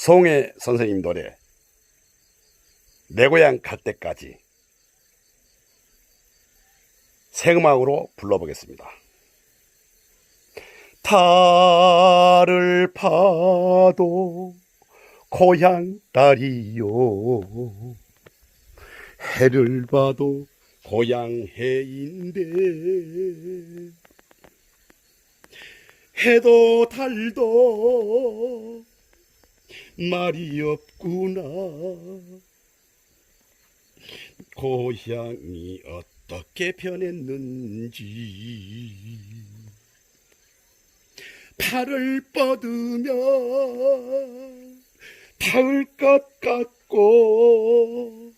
송혜 선생님 노래 내 고향 갈 때까지 생음악으로 불러보겠습니다. 달을 파도 고향 딸이요 해를 봐도 고향 해인데 해도 달도 말이 없구나. 고향이 어떻게 변했는지. 팔을 뻗으면 닿을 것 같고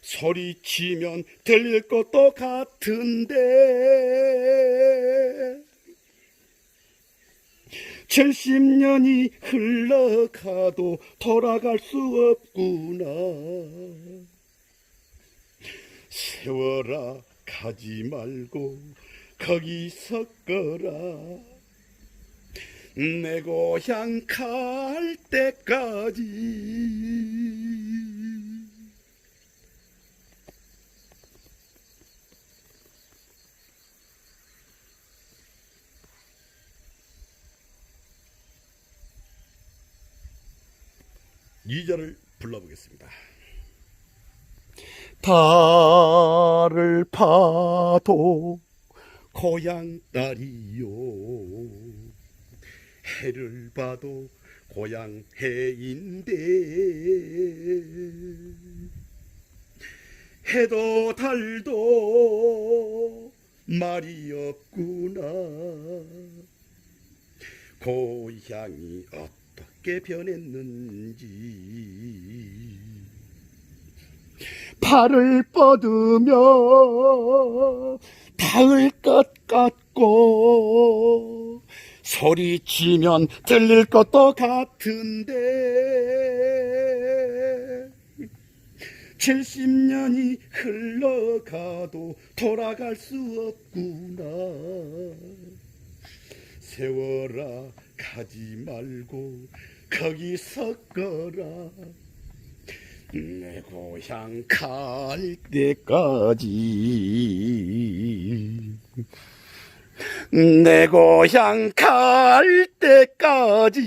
소리치면 들릴 것도 같은데 70년이 흘러가도 돌아갈 수 없구나. 세워라 가지 말고 거기 섰거라. 내 고향 갈 때까지 이절을 불러보겠습니다. 달을 파도 고향 딸이요 해를 봐도 고향 해인데 해도 달도 말이 없구나 고향이 어떻게 변했는지. 팔을 뻗으며 닿을 것 같고 소리치면 들릴 것도 같은데 70년이 흘러가도 돌아갈 수 없구나. 세워라 가지 말고 거기 섰거라. 내 고향 갈 때까지 내 고향 갈 때까지